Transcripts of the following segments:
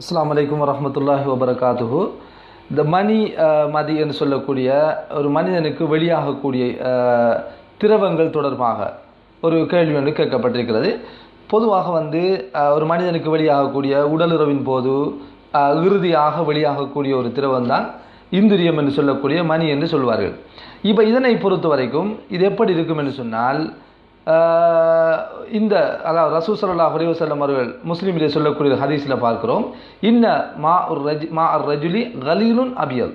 அஸ்லாம் வலைக்கம் வரமத்துல்லாஹி வபரகாத்துஹு இந்த மணி மதி என்று சொல்லக்கூடிய ஒரு மனிதனுக்கு வெளியாகக்கூடிய uh, திரவங்கள் தொடர்பாக ஒரு கேள்வி ஒன்று கேட்கப்பட்டிருக்கிறது. பொதுவாக வந்து uh, ஒரு மனிதனுக்கு வெளியாகக்கூடிய உடலுறவின் போது uh, இறுதியாக வெளியாகக்கூடிய ஒரு திரவம் தான் இந்திரியம் என்று சொல்லக்கூடிய மணி என்று சொல்வார்கள். இப்போ இதனை பொறுத்த வரைக்கும் இது எப்படி இருக்கும் என்று சொன்னால் இந்த அதாவது ரசூசல்லா ஹுலேவசல்லம் அவர்கள் முஸ்லீமிலே சொல்லக்கூடிய ஹதீஸில் பார்க்கிறோம். இன்ன மா ஒரு ரஜ் மா அர் ரஜுலி கலீலுன் அபியல்.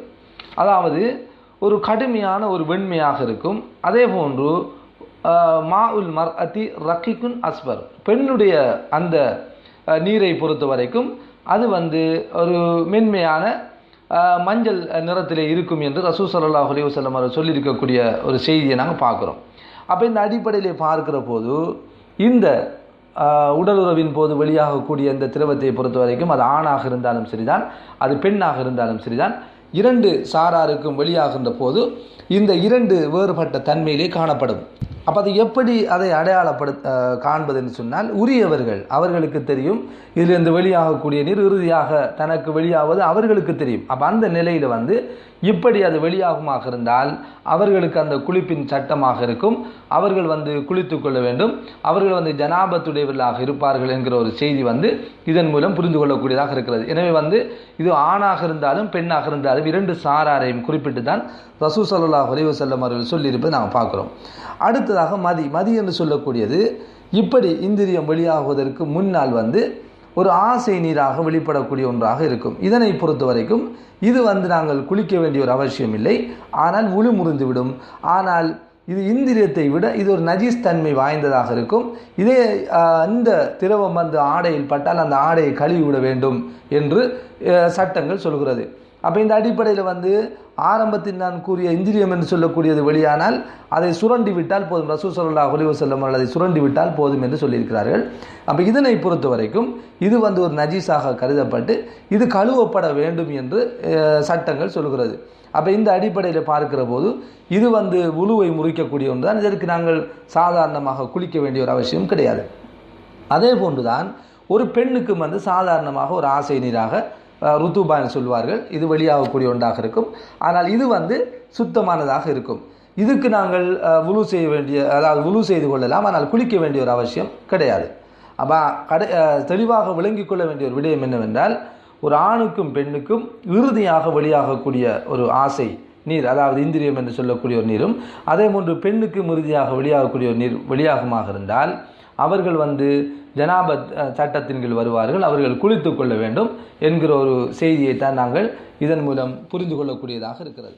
அதாவது ஒரு கடுமையான ஒரு வெண்மையாக இருக்கும். அதே போன்று மா உல் மர் அத்தி ரக்கிக்குன் அஸ்பர். பெண்ணுடைய அந்த நீரை பொறுத்த வரைக்கும் அது வந்து ஒரு மென்மையான மஞ்சள் நிறத்திலே இருக்கும் என்று ரசூ சல்லா ஹுலேவசல்லம் அவர்கள் சொல்லியிருக்கக்கூடிய ஒரு செய்தியை நாங்கள் பார்க்குறோம். அப்போ இந்த அடிப்படையில் பார்க்கிற போது இந்த உடலுறவின் போது வெளியாகக்கூடிய இந்த திரவத்தை பொறுத்த வரைக்கும் அது ஆணாக இருந்தாலும் சரிதான் அது பெண்ணாக இருந்தாலும் சரிதான். இரண்டு சாராருக்கும் வெளியாகின்ற போது இந்த இரண்டு வேறுபட்ட தன்மையிலே காணப்படும். அப்போ அது எப்படி அதை அடையாளப்படுத்த காண்பதுன்னு காண்பது என்று சொன்னால் உரியவர்கள் அவர்களுக்கு தெரியும். இதிலிருந்து வெளியாகக்கூடிய நீர் இறுதியாக தனக்கு வெளியாவது அவர்களுக்கு தெரியும். அப்போ அந்த நிலையில் வந்து இப்படி அது வெளியாகுமாக இருந்தால் அவர்களுக்கு அந்த குளிப்பின் சட்டமாக இருக்கும். அவர்கள் வந்து குளித்து கொள்ள வேண்டும். அவர்கள் வந்து ஜனாபத்துடையவர்களாக இருப்பார்கள் என்கிற ஒரு செய்தி வந்து இதன் மூலம் புரிந்து கொள்ளக்கூடியதாக இருக்கிறது. எனவே வந்து இது ஆணாக இருந்தாலும் பெண்ணாக இருந்தாலும் இரண்டு சாராரையும் குறிப்பிட்டு தான் ரசூ சல்லா ஹுலைவு அவர்கள் சொல்லியிருப்பதை நாம் பார்க்குறோம். அடுத்ததாக மதி மதி என்று சொல்லக்கூடியது. இப்படி இந்திரியம் வெளியாகுவதற்கு முன்னால் வந்து ஒரு ஆசை நீராக வெளிப்படக்கூடிய ஒன்றாக இருக்கும். இதனை பொறுத்த வரைக்கும் இது வந்து நாங்கள் குளிக்க வேண்டிய ஒரு அவசியம் இல்லை ஆனால் முழு முறிந்துவிடும். ஆனால் இது இந்திரியத்தை விட இது ஒரு நஜீஸ் தன்மை வாய்ந்ததாக இருக்கும். இதே அந்த இந்த திரவம் வந்து ஆடையில் பட்டால் அந்த ஆடையை கழுவி விட வேண்டும் என்று சட்டங்கள் சொல்கிறது. அப்போ இந்த அடிப்படையில் வந்து ஆரம்பத்தில் நான் கூறிய இந்திரியம் என்று சொல்லக்கூடியது வெளியானால் அதை சுரண்டி விட்டால் போதும். ரசூ சொல்லா ஒலிவு செல்லம் அதை சுரண்டி விட்டால் போதும் என்று சொல்லியிருக்கிறார்கள். அப்போ இதனை பொறுத்த வரைக்கும் இது வந்து ஒரு நஜீஸாக கருதப்பட்டு இது கழுவப்பட வேண்டும் என்று சட்டங்கள் சொல்கிறது. அப்போ இந்த அடிப்படையில் பார்க்கிற போது இது வந்து உழுவை முறிக்கக்கூடிய ஒன்று தான் இதற்கு நாங்கள் சாதாரணமாக குளிக்க வேண்டிய ஒரு அவசியம் கிடையாது. அதே போன்றுதான் ஒரு பெண்ணுக்கும் வந்து சாதாரணமாக ஒரு ஆசை நீராக ருத்துபான்னு சொல்வார்கள் இது வெளியாகக்கூடிய ஒன்றாக இருக்கும். ஆனால் இது வந்து சுத்தமானதாக இருக்கும். இதுக்கு நாங்கள் உழு செய்ய வேண்டிய அதாவது உழு செய்து கொள்ளலாம். ஆனால் குளிக்க வேண்டிய ஒரு அவசியம் கிடையாது. அப்போ கடை தெளிவாக விளங்கிக் கொள்ள வேண்டிய ஒரு விடயம் என்னவென்றால் ஒரு ஆணுக்கும் பெண்ணுக்கும் இறுதியாக வெளியாகக்கூடிய ஒரு ஆசை நீர் அதாவது இந்திரியம் என்று சொல்லக்கூடிய ஒரு நீரும் அதே போன்று பெண்ணுக்கும் இறுதியாக வெளியாகக்கூடிய ஒரு நீர் வெளியாகமாக இருந்தால் அவர்கள் வந்து ஜனாபத் சட்டத்தின் கீழ் வருவார்கள் அவர்கள் குளித்து கொள்ள வேண்டும் என்கிற ஒரு செய்தியை தான் நாங்கள் இதன் மூலம் புரிந்து கொள்ளக்கூடியதாக இருக்கிறது.